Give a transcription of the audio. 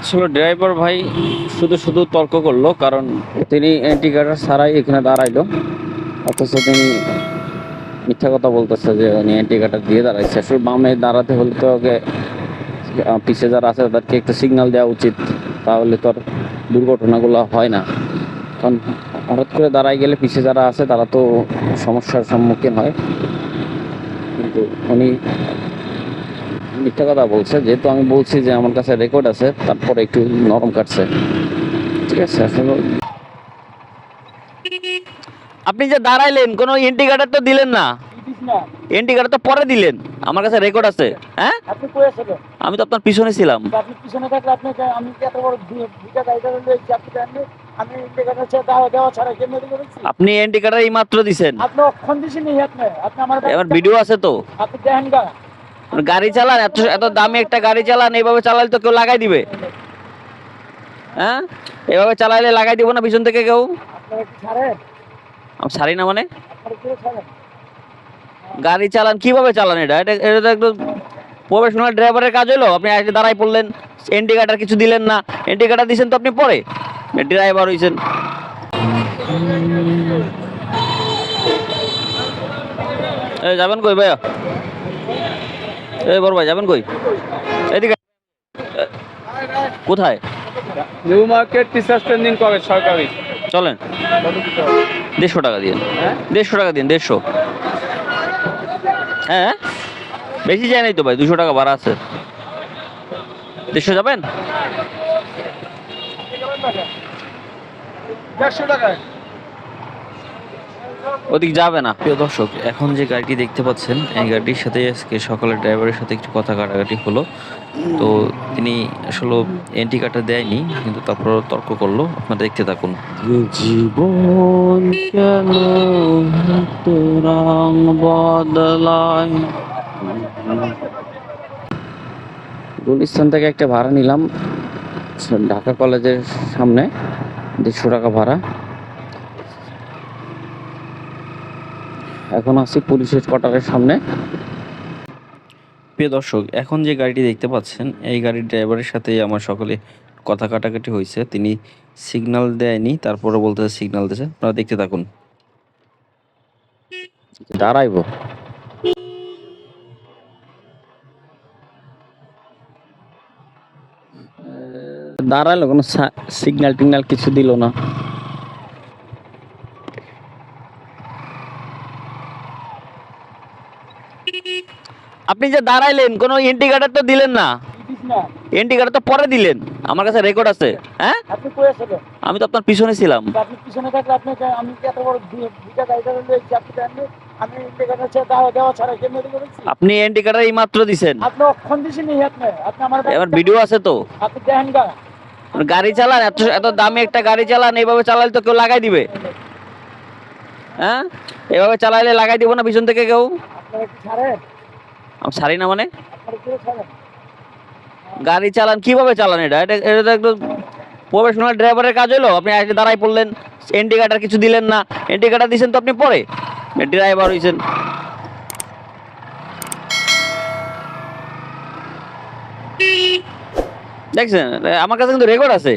আসলে ড্রাইভার ভাই শুধু শুধু তর্ক করল কারণ তিনি ইন্ডিকেটার ছাড়াই এখানে দাঁড়াইলো। অথচ তিনি মিথ্যা কথা বলতেছে যে উনি ইন্ডিকেটার দিয়ে দাঁড়াইছে। আসলে বামে দাঁড়াতে হলে তো ওকে আহ, পিছে যারা আছে তাদেরকে একটু সিগন্যাল দেওয়া উচিত তাহলে তো আর দুর্ঘটনাগুলো হয় না। কারণ হঠাৎ করে দাঁড়াই গেলে পিছে যারা আছে তারা তো সমস্যার সম্মুখীন হয়। কিন্তু উনি মিথ্যা কথা বলছে যেহেতু আমি বলছি যে আমার কাছে রেকর্ড আছে তারপরে একটু নরম কাটছে। ঠিক আছে আপনি যে দাঁড়াইলেন কোনো ইন্ডিকেটার তো দিলেন না? ইন্ডিকেটার তো পরে দিলেন আমার কাছে রেকর্ড আছে। হ্যাঁ? আপনি কই আছিলেন আমি তো আপনার পিছনে ছিলাম। আপনি পিছনে থাকলে আপনাকে আমি কি এত বড় দুইটা গাড়িটা আপনি জানেন আমি ইন্ডিকেটার ছেড়ে দেওয়া কেমনে আপনি ইন্ডিকেটার এই মাত্র দিছেন। আপনি অক্ষণ দিছি নেই আপনি আপনি আমার এবার ভিডিও আছে তো। আপনি দেখেন গা। গাড়ি চালান, এত এত দামি একটা গাড়ি চালান, এইভাবে চালালে তো কেউ লাগাই দিবে। হ্যাঁ? এভাবে চালাইলে লাগাই দিব না পিছন থেকে কেউ? ছাড়ি না মানে? গাড়ি চালান, কীভাবে চালান এটা? এটা এটা তো একটু প্রফেশনাল ড্রাইভারের কাজ হলো আপনি দাঁড়াই পড়লেন ইন্ডিকেটার কিছু দিলেন না। ইন্ডিকেটার দিয়েছেন তো আপনি পরে? ড্রাইভার হয়েছেন যাবেন কই ভাইয়া? এই বড় ভাই যাবেন কই? এদিকে কোথায়? New Market teacher training college সরকারি। চলেন। দেড়শো টাকা দিন হ্যাঁ? দেড়শো টাকা দিন দেড়শো। হ্যাঁ? বেশি যায় নাই তো ভাই দুশো টাকা ভাড়া আছে। দেড়শো যাবেন? দেড়শো টাকায়। ওদিক যাবে না। প্রিয় দর্শক, এখন যে গাড়িটি দেখতে পাচ্ছেন, এই গাড়িটির সাথে আজকে সকালে ড্রাইভারের সাথে একটু কথা কাটাকাটি হলো। তো তিনি আসলে এন্টি কাটা দেয়নি, কিন্তু তারপর তর্ক করল। আপনারা দেখতে থাকুন। জীবন কেন রং বদলায়? গুলিস্তান থেকে একটা ভাড়া নিলাম, ঢাকা কলেজের সামনে, দেড়শো টাকা ভাড়া। এখন আছি পুলিশের কোয়ার্টারের সামনে। প্রিয় দর্শক এখন যে গাড়িটি দেখতে পাচ্ছেন এই গাড়ির ড্রাইভারের সাথে আমার সকলে কথা কাটাকাটি হয়েছে। তিনি সিগন্যাল দেয়নি তারপরে বলতে সিগনাল দিয়েছে। আপনারা দেখতে থাকুন। দাঁড়াইবো। দাঁড়াল কোনো সিগন্যাল টিগনাল কিছু দিল না। আপনি যে দাঁড়াইলেন কোনো ইন্ডিকেটার তো দিলেন না? ইন্ডিকেটার তো পরে দিলেন। আমার কাছে রেকর্ড আছে। হ্যাঁ? আপনি আমি তো আপনার পিছনে ছিলাম। আপনি পিছনে থাকলে আপনাকে আমি এত বড় দুইটা গাড়িটা আপনি আমি ইন্ডিকেটার ছেড়ে দেওয়া দেওয়া ছাড়া কেমনে দিকে বলছি আপনি ইন্ডিকেটার এই মাত্র দিছেন। আপনি অক্ষণ নেই আপনি। আপনি আমার এবার ভিডিও আছে তো। আপনি দেখেন গা। গাড়ি চালান এত এত দামি একটা গাড়ি চালান এইভাবে চালালে তো কেউ লাগাই দিবে। হ্যাঁ? এভাবে চালাইলে লাগাই দিব না পিছন থেকে কেউ? আমি ছাড়ি না মানে? গাড়ি চালান কীভাবে চালান এটা? এটা এটা তো একটু প্রফেশনাল ড্রাইভারের কাজ হলো। আপনি দাঁড়াই পড়লেন ইন্ডিকেটার কিছু দিলেন না। ইন্ডিকেটার দিয়েছেন তো আপনি পরে? ড্রাইভার হয়েছেন দেখছেন? আমার কাছে কিন্তু রেকর্ড আছে।